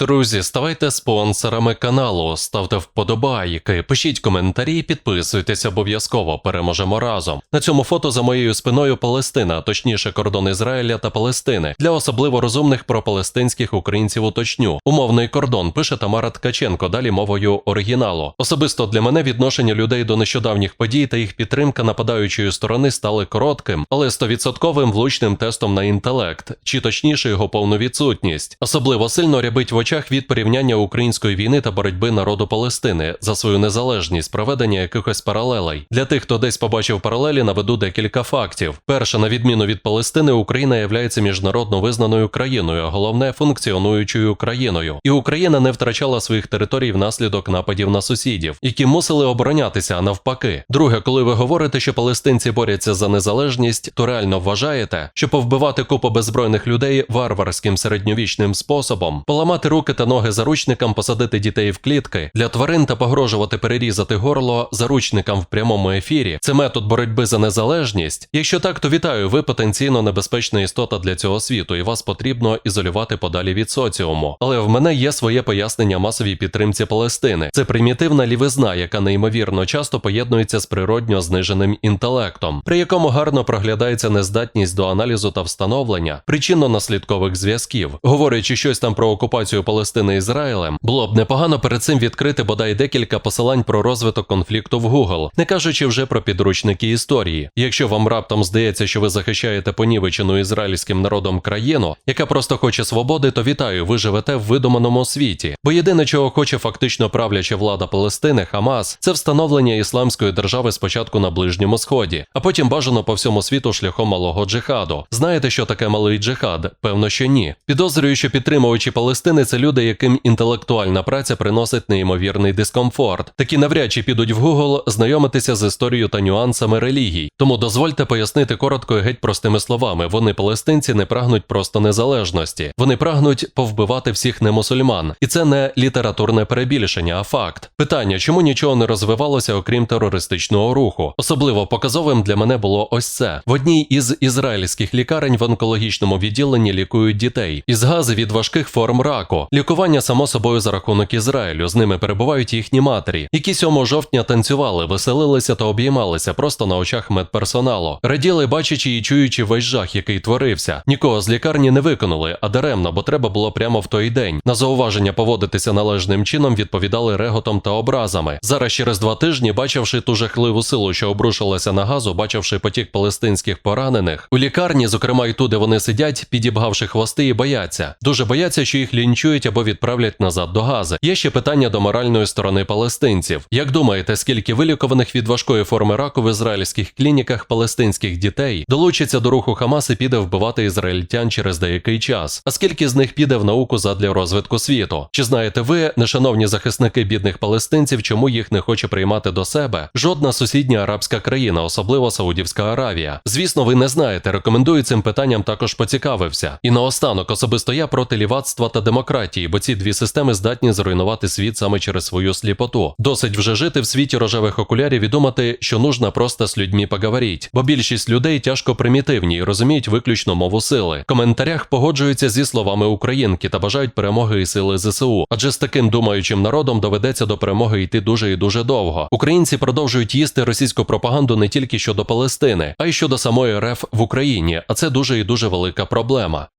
Друзі, ставайте спонсорами каналу, ставте вподобайки, пишіть коментарі, підписуйтесь обов'язково. Переможемо разом. На цьому фото за моєю спиною Палестина, точніше кордон Ізраїля та Палестини. Для особливо розумних пропалестинських українців уточню. Умовний кордон пише Тамара Ткаченко. Далі мовою оригіналу. Особисто для мене відношення людей до нещодавніх подій та їх підтримка нападаючої сторони стали коротким, але стовідсотковим влучним тестом на інтелект, чи точніше його повну відсутність. Особливо сильно рябить в очах від порівняння української війни та боротьби народу Палестини за свою незалежність, проведення якихось паралелей. Для тих, хто десь побачив паралелі, наведу декілька фактів. Перше, на відміну від Палестини, Україна являється міжнародно визнаною країною, а головне функціонуючою країною. І Україна не втрачала своїх територій внаслідок нападів на сусідів, які мусили оборонятися, а навпаки. Друге, коли ви говорите, що палестинці борються за незалежність, то реально вважаєте, що повбивати купу беззбройних людей варварським середньовічним способом, поламати руки та ноги заручникам, посадити дітей в клітки для тварин та погрожувати перерізати горло заручникам в прямому ефірі. Це метод боротьби за незалежність. Якщо так, то вітаю, ви потенційно небезпечна істота для цього світу, і вас потрібно ізолювати подалі від соціуму. Але в мене є своє пояснення масовій підтримці Палестини. Це примітивна лівизна, яка неймовірно часто поєднується з природньо зниженим інтелектом, при якому гарно проглядається нездатність до аналізу та встановлення причинно-наслідкових зв'язків. Говорячи щось там про окупацію Палестини Ізраїлем, було б непогано перед цим відкрити бодай декілька посилань про розвиток конфлікту в Google, не кажучи вже про підручники історії. Якщо вам раптом здається, що ви захищаєте понівечену ізраїльським народом країну, яка просто хоче свободи, то вітаю, ви живете в видуманому світі. Бо єдине, чого хоче фактично правляча влада Палестини, Хамас, це встановлення ісламської держави спочатку на Ближньому Сході, а потім бажано по всьому світу шляхом малого джихаду. Знаєте, що таке малий джихад? Певно, що ні. Підозрюю, що підтримувачі Палестини це люди, яким інтелектуальна праця приносить неймовірний дискомфорт. Такі навряд чи підуть в Google знайомитися з історією та нюансами релігій. Тому дозвольте пояснити коротко і геть простими словами: вони палестинці не прагнуть просто незалежності, вони прагнуть повбивати всіх немусульман, і це не літературне перебільшення, а факт. Питання, чому нічого не розвивалося, окрім терористичного руху. Особливо показовим для мене було ось це. В одній із ізраїльських лікарень в онкологічному відділенні лікують дітей із гази від важких форм раку. Лікування само собою за рахунок Ізраїлю. З ними перебувають їхні матері, які 7 жовтня танцювали, веселилися та обіймалися просто на очах медперсоналу. Раділи, бачачи і чуючи весь жах, який творився. Нікого з лікарні не виконали, а даремно, бо треба було прямо в той день. На зауваження поводитися належним чином відповідали реготом та образами. Зараз через два тижні, бачивши ту жахливу силу, що обрушилася на газу, бачивши потік палестинських поранених, у лікарні, зокрема й ту, де вони сидять, підібгавши хвости і бояться. Дуже бояться, що їх лінчують або відправлять назад до гази. Є ще питання до моральної сторони палестинців. Як думаєте, скільки вилікуваних від важкої форми раку в ізраїльських клініках палестинських дітей долучиться до руху Хамас і піде вбивати ізраїльтян через деякий час? А скільки з них піде в науку задля розвитку світу? Чи знаєте ви, нешановні захисники бідних палестинців, чому їх не хоче приймати до себе жодна сусідня арабська країна, особливо Саудівська Аравія? Звісно, ви не знаєте. Рекомендую цим питанням також поцікавився. І наостанок особисто я проти лівацтва та демократії, бо ці дві системи здатні зруйнувати світ саме через свою сліпоту. Досить вже жити в світі рожевих окулярів і думати, що нужно просто з людьми поговоріть, бо більшість людей тяжко примітивні і розуміють виключно мову сили. В коментарях погоджуються зі словами українки та бажають перемоги і сили ЗСУ. Адже з таким думаючим народом доведеться до перемоги йти дуже і дуже довго. Українці продовжують їсти російську пропаганду не тільки щодо Палестини, а й щодо самої РФ в Україні. А це дуже і дуже велика проблема.